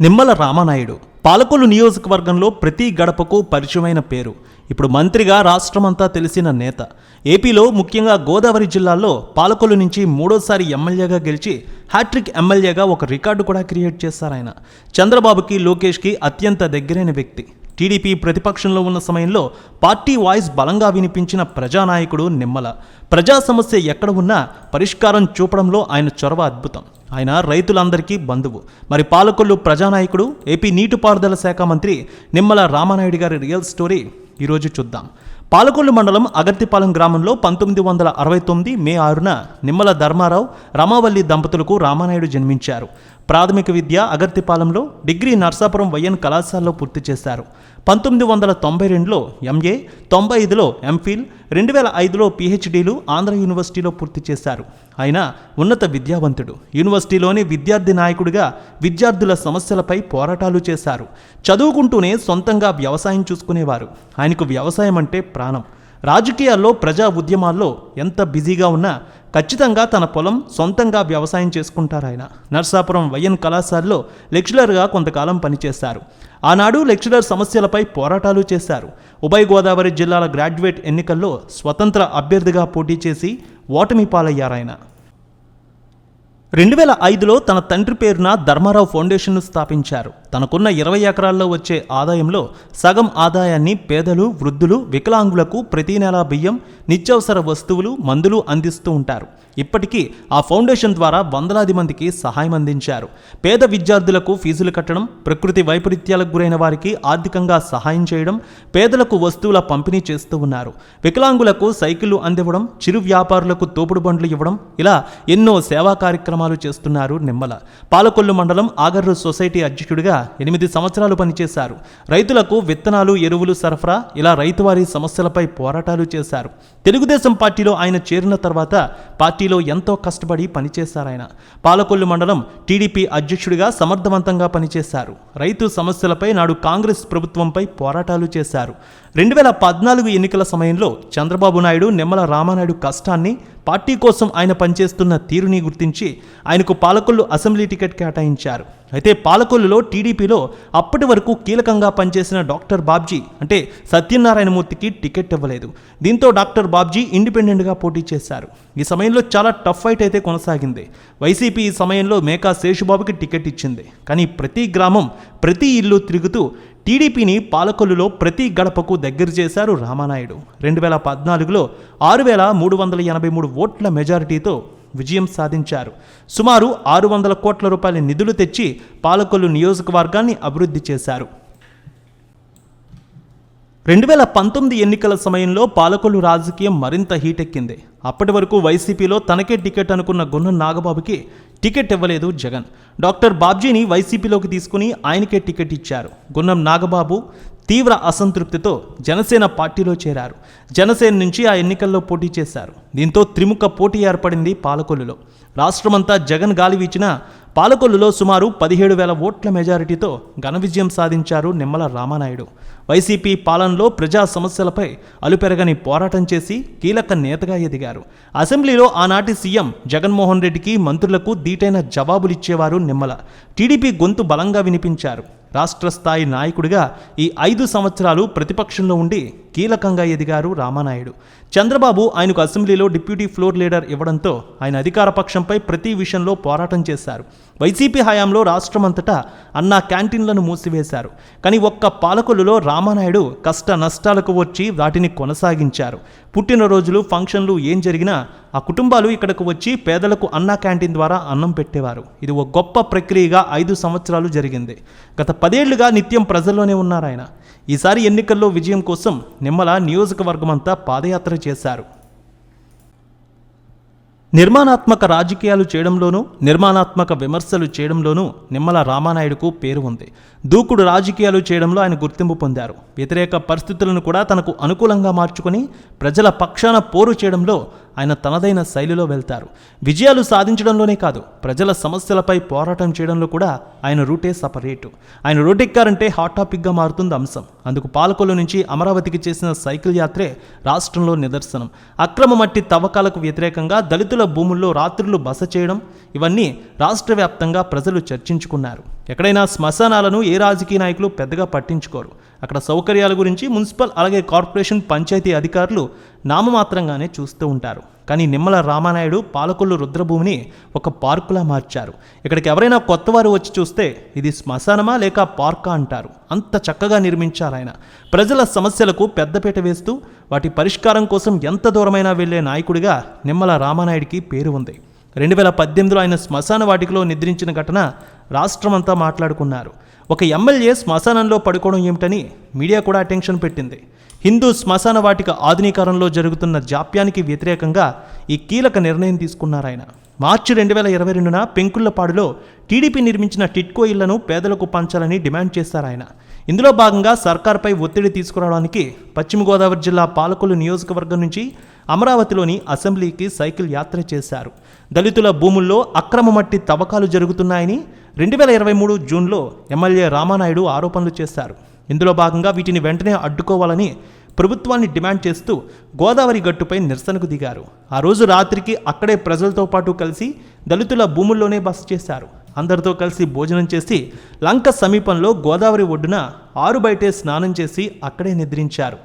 నిమ్మల రామానాయుడు. పాలకొల్లు నియోజకవర్గంలో ప్రతి గడపకు పరిచయమైన పేరు. ఇప్పుడు మంత్రిగా రాష్ట్రమంతా తెలిసిన నేత. ఏపీలో ముఖ్యంగా గోదావరి జిల్లాలో పాలకొల్లు నుంచి మూడోసారి ఎమ్మెల్యేగా గెలిచి హ్యాట్రిక్ ఎమ్మెల్యేగా ఒక రికార్డు కూడా క్రియేట్ చేశారు ఆయన చంద్రబాబుకి లోకేష్కి అత్యంత దగ్గరైన వ్యక్తి. టీడీపీ ప్రతిపక్షంలో ఉన్న సమయంలో పార్టీ వాయిస్ బలంగా వినిపించిన ప్రజానాయకుడు నిమ్మల. ప్రజా సమస్య ఎక్కడ ఉన్నా పరిష్కారం చూపడంలో ఆయన చొరవ అద్భుతం. ఆయన రైతులందరికీ బంధువు. మరి పాలకొల్లు ప్రజానాయకుడు ఏపీ నీటిపారుదల శాఖ మంత్రి నిమ్మల రామానాయుడు గారి రియల్ స్టోరీ ఈరోజు చూద్దాం. పాలకొల్లు మండలం అగర్తిపాలెం గ్రామంలో పంతొమ్మిది వందల అరవై తొమ్మిది మే ఆరున నిమ్మల ధర్మారావు రమావల్లి దంపతులకు రామానాయుడు జన్మించారు. ప్రాథమిక విద్య అగర్తిపాలెంలో డిగ్రీ నర్సాపురం వైఎన్ కళాశాలలో పూర్తి చేశారు. పంతొమ్మిది వందల తొంభై రెండులో ఎంఏ తొంభై ఐదులో ఎంఫిల్ రెండు వేల ఐదులో పిహెచ్డీలు ఆంధ్ర యూనివర్సిటీలో పూర్తి చేశారు. ఆయన ఉన్నత విద్యావంతుడు. యూనివర్సిటీలోని విద్యార్థి నాయకుడిగా విద్యార్థుల సమస్యలపై పోరాటాలు చేశారు. చదువుకుంటూనే సొంతంగా వ్యవసాయం చూసుకునేవారు. ఆయనకు వ్యవసాయం అంటే ప్రాణం. రాజకీయాల్లో ప్రజా ఉద్యమాల్లో ఎంత బిజీగా ఉన్నా ఖచ్చితంగా తన పొలం సొంతంగా వ్యవసాయం చేసుకుంటారు ఆయన నర్సాపురం వైఎన్ కళాశాలలో లెక్చరర్గా కొంతకాలం పనిచేశారు. ఆనాడు లెక్చరర్ సమస్యలపై పోరాటాలు చేశారు. ఉభయ గోదావరి జిల్లాల గ్రాడ్యుయేట్ ఎన్నికల్లో స్వతంత్ర అభ్యర్థిగా పోటీ చేసి ఓటమి పాలయ్యారాయన. రెండు వేల ఐదులో తన తండ్రి పేరున ధర్మారావు ఫౌండేషన్ను స్థాపించారు. తనకున్న ఇరవై ఎకరాల్లో వచ్చే ఆదాయంలో సగం ఆదాయాన్ని పేదలు వృద్ధులు వికలాంగులకు ప్రతి నెలా బియ్యం నిత్యావసర వస్తువులు మందులు అందిస్తూ ఉంటారు. ఇప్పటికీ ఆ ఫౌండేషన్ ద్వారా వందలాది మందికి సహాయం అందించారు. పేద విద్యార్థులకు ఫీజులు కట్టడం ప్రకృతి వైపరీత్యాలకు గురైన వారికి ఆర్థికంగా సహాయం చేయడం పేదలకు వస్తువుల పంపిణీ చేస్తూ ఉన్నారు. వికలాంగులకు సైకిళ్ళు అందివ్వడం చిరు వ్యాపారులకు తోపుడు బండ్లు ఇవ్వడం ఇలా ఎన్నో సేవా కార్యక్రమాలు చేస్తున్నారు నిమ్మల. పాలకొల్లు మండలం ఆగర్రు సొసైటీ అధ్యక్షుడిగా ఎనిమిది సంవత్సరాలు పనిచేశారు. రైతులకు విత్తనాలు ఎరువులు సరఫరా ఇలా రైతువారి సమస్యలపై పోరాటాలు చేశారు. తెలుగుదేశం పార్టీలో ఆయన చేరిన తర్వాత పార్టీలో ఎంతో కష్టపడి పనిచేశారు ఆయన. పాలకొల్లు మండలం టీడీపీ అధ్యక్షుడిగా సమర్థవంతంగా పనిచేశారు. రైతు సమస్యలపై నాడు కాంగ్రెస్ ప్రభుత్వంపై పోరాటాలు చేశారు. రెండు వేల పద్నాలుగు ఎన్నికల సమయంలో చంద్రబాబు నాయుడు నిమ్మల రామానాయుడు కష్టాన్ని పార్టీ కోసం ఆయన పనిచేస్తున్న తీరుని గుర్తించి ఆయనకు పాలకొల్లు అసెంబ్లీ టికెట్ కేటాయించారు. అయితే పాలకొల్లులో టీడీపీలో అప్పటి వరకు కీలకంగా పనిచేసిన డాక్టర్ బాబ్జీ అంటే సత్యనారాయణమూర్తికి టికెట్ ఇవ్వలేదు. దీంతో డాక్టర్ బాబ్జీ ఇండిపెండెంట్గా పోటీ చేశారు. ఈ సమయంలో చాలా టఫ్ ఫైట్ అయితే కొనసాగింది. వైసీపీ ఈ సమయంలో మేకా శేషుబాబుకి టికెట్ ఇచ్చింది. కానీ ప్రతి గ్రామం ప్రతి ఇల్లు తిరుగుతూ టీడీపీని పాలకొల్లులో ప్రతి గడపకు దగ్గర చేశారు రామానాయుడు. రెండు వేల పద్నాలుగులో ఆరు వేల మూడు వందల ఎనభై మూడు ఓట్ల మెజారిటీతో విజయం సాధించారు. సుమారు ఆరు వందల కోట్ల రూపాయల నిధులు తెచ్చి పాలకొల్లు నియోజకవర్గాన్ని అభివృద్ధి చేశారు. రెండు వేల పంతొమ్మిది ఎన్నికల సమయంలో పాలకొల్లు రాజకీయం మరింత హీటెక్కింది. అప్పటి వరకు వైసీపీలో తనకే టికెట్ అనుకున్న గున్నం నాగబాబుకి టికెట్ ఇవ్వలేదు జగన్. డాక్టర్ బాబ్జీని వైసీపీలోకి తీసుకుని ఆయనకే టికెట్ ఇచ్చారు. గున్నం నాగబాబు తీవ్ర అసంతృప్తితో జనసేన పార్టీలో చేరారు. జనసేన నుంచి ఆ ఎన్నికల్లో పోటీ చేశారు. దీంతో త్రిముఖ పోటీ ఏర్పడింది పాలకొల్లులో. రాష్ట్రమంతా జగన్ గాలి వీచిన పాలకొల్లులో సుమారు పదిహేడు వేల ఓట్ల మెజారిటీతో ఘన విజయం సాధించారు నిమ్మల రామానాయుడు. వైసీపీ పాలనలో ప్రజా సమస్యలపై అలుపెరగని పోరాటం చేసి కీలక నేతగా ఎదిగారు. అసెంబ్లీలో ఆనాటి సీఎం జగన్మోహన్ రెడ్డికి మంత్రులకు దీటైన జవాబులిచ్చేవారు నిమ్మల. టీడీపీ గొంతు బలంగా వినిపించారు. రాష్ట్ర స్థాయి నాయకుడిగా ఈ ఐదు సంవత్సరాలు ప్రతిపక్షంలో ఉండి కీలకంగా ఎదిగారు రామానాయుడు. చంద్రబాబు ఆయనకు అసెంబ్లీలో డిప్యూటీ ఫ్లోర్ లీడర్ ఇవ్వడంతో ఆయన అధికార పక్షంపై ప్రతి విషయంలో పోరాటం చేశారు. వైసీపీ హయాంలో రాష్ట్రమంతటా అన్నా క్యాంటీన్లను మూసివేశారు. కానీ ఒక్క పాలకొల్లులో రామానాయుడు కష్ట నష్టాలకు వచ్చి వాటిని కొనసాగించారు. పుట్టినరోజులు ఫంక్షన్లు ఏం జరిగినా ఆ కుటుంబాలు ఇక్కడకు వచ్చి పేదలకు అన్నా క్యాంటీన్ ద్వారా అన్నం పెట్టేవారు. ఇది ఒక గొప్ప ప్రక్రియగా ఐదు సంవత్సరాలు జరిగింది. గత పదేళ్ళుగా నిత్యం ప్రజల్లోనే ఉన్నారు ఆయన ఈసారి ఎన్నికల్లో విజయం కోసం నిమ్మల నియోజకవర్గం అంతా పాదయాత్ర చేశారు. నిర్మాణాత్మక రాజకీయాలు చేయడంలోనూ నిర్మాణాత్మక విమర్శలు చేయడంలోనూ నిమ్మల రామానాయుడుకు పేరు ఉంది. దూకుడు రాజకీయాలు చేయడంలో ఆయన గుర్తింపు పొందారు. వ్యతిరేక పరిస్థితులను కూడా తనకు అనుకూలంగా మార్చుకొని ప్రజల పక్షాన పోరు చేయడంలో ఆయన తనదైన శైలిలో వెళ్తారు. విజయాలు సాధించడంలోనే కాదు ప్రజల సమస్యలపై పోరాటం చేయడంలో కూడా ఆయన రూటే సపరేటు. ఆయన రూటెక్కారంటే హాట్ టాపిక్గా మారుతుంది అంశం. అందుకు పాలకొల్లు నుంచి అమరావతికి చేసిన సైకిల్ యాత్రే రాష్ట్రంలో నిదర్శనం. అక్రమ మట్టి తవ్వకాలకు వ్యతిరేకంగా దళితుల భూముల్లో రాత్రులు బస చేయడం ఇవన్నీ రాష్ట్ర వ్యాప్తంగా ప్రజలు చర్చించుకున్నారు. ఎక్కడైనా శ్మశానాలను ఏ రాజకీయ నాయకులు పెద్దగా పట్టించుకోరు. అక్కడ సౌకర్యాల గురించి మున్సిపల్ అలాగే కార్పొరేషన్ పంచాయతీ అధికారులు నామమాత్రంగానే చూస్తూ ఉంటారు. కానీ నిమ్మల రామానాయుడు పాలకొల్లు రుద్రభూమిని ఒక పార్కులా మార్చారు. ఇక్కడికి ఎవరైనా కొత్తవారు వచ్చి చూస్తే ఇది శ్మశానమా లేక పార్కా అంటారు. అంత చక్కగా నిర్మించారు ఆయన. ప్రజల సమస్యలకు పెద్దపీట వేస్తూ వాటి పరిష్కారం కోసం ఎంత దూరమైనా వెళ్ళే నాయకుడిగా నిమ్మల రామానాయుడికి పేరు ఉంది. రెండు వేల పద్దెనిమిదిలో ఆయన శ్మశాన వాటికలో నిద్రించిన ఘటన రాష్ట్రమంతా మాట్లాడుకున్నారు. ఒక ఎమ్మెల్యే శ్మశానంలో పడుకోవడం ఏమిటని మీడియా కూడా అటెన్షన్ పెట్టింది. హిందూ శ్మశాన వాటిక ఆధునీకరణలో జరుగుతున్న జాప్యానికి వ్యతిరేకంగా ఈ కీలక నిర్ణయం తీసుకున్నారు ఆయన. మార్చి రెండు వేల ఇరవై రెండున పెంకుళ్ళపాడులో టీడీపీ నిర్మించిన టిట్కో ఇళ్ళను పేదలకు పంచాలని డిమాండ్ చేశారు ఆయన. ఇందులో భాగంగా సర్కార్పై ఒత్తిడి తీసుకురావడానికి పశ్చిమ గోదావరి జిల్లా పాలకొల్లు నియోజకవర్గం నుంచి అమరావతిలోని అసెంబ్లీకి సైకిల్ యాత్ర చేశారు. దళితుల భూముల్లో అక్రమ మట్టి తవ్వకాలు జరుగుతున్నాయని రెండు వేల ఇరవై మూడు జూన్లో ఎమ్మెల్యే రామానాయుడు ఆరోపణలు చేశారు. ఇందులో భాగంగా వీటిని వెంటనే అడ్డుకోవాలని ప్రభుత్వాన్ని డిమాండ్ చేస్తూ గోదావరి గట్టుపై నిరసనకు దిగారు. ఆ రోజు రాత్రికి అక్కడే ప్రజలతో పాటు కలిసి దళితుల భూముల్లోనే బస చేశారు. అందరితో కలిసి భోజనం చేసి లంక సమీపంలో గోదావరి ఒడ్డున ఆరు బయటే స్నానం చేసి అక్కడే నిద్రించారు.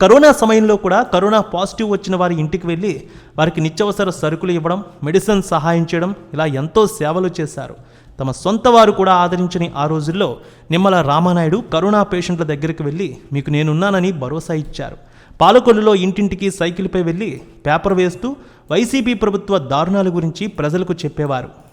కరోనా సమయంలో కూడా కరోనా పాజిటివ్ వచ్చిన వారి ఇంటికి వెళ్ళి వారికి నిత్యవసర సరుకులు ఇవ్వడం మెడిసిన్ సహాయం చేయడం ఇలా ఎంతో సేవలు చేశారు. తమ సొంత వారు కూడా ఆదరించని ఆ రోజుల్లో నిమ్మల రామానాయుడు కరోనా పేషెంట్ల దగ్గరికి వెళ్ళి మీకు నేనున్నానని భరోసా ఇచ్చారు. పాలకొల్లులో ఇంటింటికి సైకిల్పై వెళ్ళి పేపర్ వేస్తూ వైసీపీ ప్రభుత్వ దారుణాల గురించి ప్రజలకు చెప్పేవారు.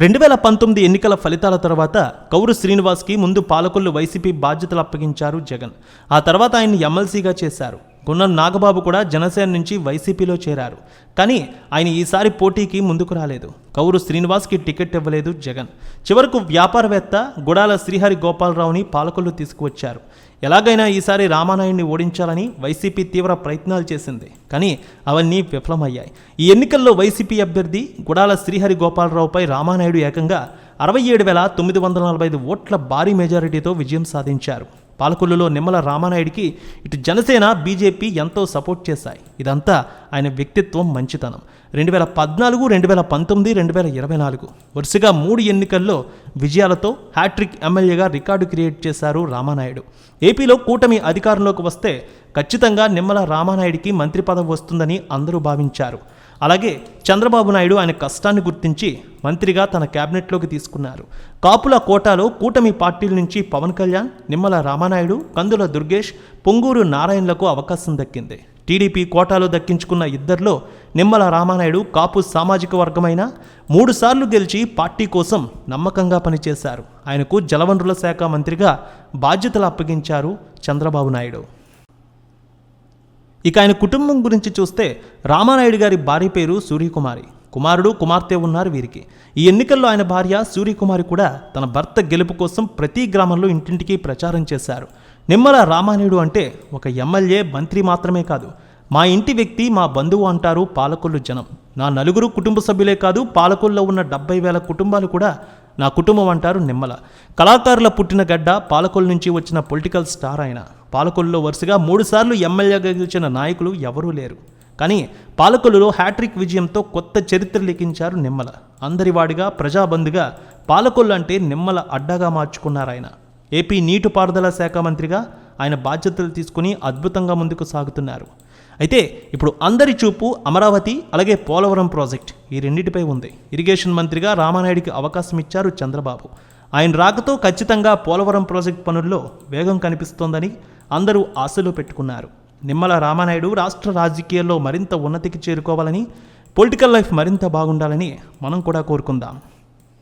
రెండు వేల పంతొమ్మిది ఎన్నికల ఫలితాల తర్వాత కౌరు శ్రీనివాస్కి ముందు పాలకొల్లు వైసీపీ బాధ్యతలు అప్పగించారు జగన్. ఆ తర్వాత ఆయన్ని ఎమ్మెల్సీగా చేశారు. గున్నం నాగబాబు కూడా జనసేన నుంచి వైసీపీలో చేరారు. కానీ ఆయన ఈసారి పోటీకి ముందుకు రాలేదు. కౌరు శ్రీనివాస్కి టికెట్ ఇవ్వలేదు జగన్. చివరకు వ్యాపారవేత్త గుడాల శ్రీహరి గోపాలరావుని పాలకొల్లు తీసుకువచ్చారు. ఎలాగైనా ఈసారి రామానాయుడిని ఓడించాలని వైసీపీ తీవ్ర ప్రయత్నాలు చేసింది. కానీ అవన్నీ విఫలమయ్యాయి. ఈ ఎన్నికల్లో వైసీపీ అభ్యర్థి గుడాల శ్రీహరి గోపాలరావుపై రామానాయుడు ఏకంగా అరవై ఏడు వేల తొమ్మిది వందల నలభై ఐదు ఓట్ల భారీ మెజారిటీతో విజయం సాధించారు. పాలకొల్లులో నిమ్మల రామానాయుడికి ఇటు జనసేన బీజేపీ ఎంతో సపోర్ట్ చేశాయి. ఇదంతా ఆయన వ్యక్తిత్వం మంచితనం. రెండు వేల పద్నాలుగు రెండు వేల పంతొమ్మిది రెండు వేల ఇరవై నాలుగు వరుసగా మూడు ఎన్నికల్లో విజయాలతో హ్యాట్రిక్ ఎమ్మెల్యేగా రికార్డు క్రియేట్ చేశారు రామానాయుడు. ఏపీలో కూటమి అధికారంలోకి వస్తే ఖచ్చితంగా నిమ్మల రామానాయుడికి మంత్రి పదవి వస్తుందని అందరూ భావించారు. అలాగే చంద్రబాబు నాయుడు ఆయన కష్టాన్ని గుర్తించి మంత్రిగా తన క్యాబినెట్లోకి తీసుకున్నారు. కాపుల కోటాలో కూటమి పార్టీల నుంచి పవన్ కళ్యాణ్ నిమ్మల రామానాయుడు కందుల దుర్గేష్ పొంగూరు నారాయణలకు అవకాశం దక్కింది. టీడీపీ కోటాలో దక్కించుకున్న ఇద్దరిలో నిమ్మల రామానాయుడు కాపు సామాజిక వర్గమైన మూడుసార్లు గెలిచి పార్టీ కోసం నమ్మకంగా పనిచేశారు. ఆయనకు జలవనరుల శాఖ మంత్రిగా బాధ్యతలు అప్పగించారు చంద్రబాబు నాయుడు. ఇక ఆయన కుటుంబం గురించి చూస్తే రామానాయుడు గారి భార్య పేరు సూర్యకుమారి. కుమారుడు కుమార్తె ఉన్నారు వీరికి. ఈ ఎన్నికల్లో ఆయన భార్య సూర్యకుమారి కూడా తన భర్త గెలుపు కోసం ప్రతి గ్రామంలో ఇంటింటికి ప్రచారం చేశారు. నిమ్మల రామానాయుడు అంటే ఒక ఎమ్మెల్యే మంత్రి మాత్రమే కాదు. మా ఇంటి వ్యక్తి మా బంధువు అంటారు పాలకొల్లు జనం. నా నలుగురు కుటుంబ సభ్యులే కాదు పాలకొల్లో ఉన్న డెబ్బై వేల కుటుంబాలు కూడా నా కుటుంబం అంటారు నిమ్మల. కళాకారుల పుట్టిన గడ్డ పాలకొల్లు నుంచి వచ్చిన పొలిటికల్ స్టార్ ఆయన. పాలకొల్లో వరుసగా మూడుసార్లు ఎమ్మెల్యేగా గెలిచిన నాయకులు ఎవరూ లేరు. కానీ పాలకొల్లులో హ్యాట్రిక్ విజయంతో కొత్త చరిత్ర లిఖించారు నిమ్మల. అందరివాడిగా ప్రజాబంధుగా పాలకొల్లు అంటే నిమ్మల అడ్డాగా మార్చుకున్నారు ఆయన. ఏపీ నీటిపారుదల శాఖ మంత్రిగా ఆయన బాధ్యతలు తీసుకుని అద్భుతంగా ముందుకు సాగుతున్నారు. అయితే ఇప్పుడు అందరి చూపు అమరావతి అలాగే పోలవరం ప్రాజెక్ట్ ఈ రెండింటిపై ఉంది. ఇరిగేషన్ మంత్రిగా రామానాయుడికి అవకాశం ఇచ్చారు చంద్రబాబు. ఆయన రాకతో ఖచ్చితంగా పోలవరం ప్రాజెక్ట్ పనుల్లో వేగం కనిపిస్తోందని అందరూ ఆశలు పెట్టుకున్నారు. నిమ్మల రామానాయుడు రాష్ట్ర రాజకీయాల్లో మరింత ఉన్నతికి చేరుకోవాలని పొలిటికల్ లైఫ్ మరింత బాగుండాలని మనం కూడా కోరుకుందాం.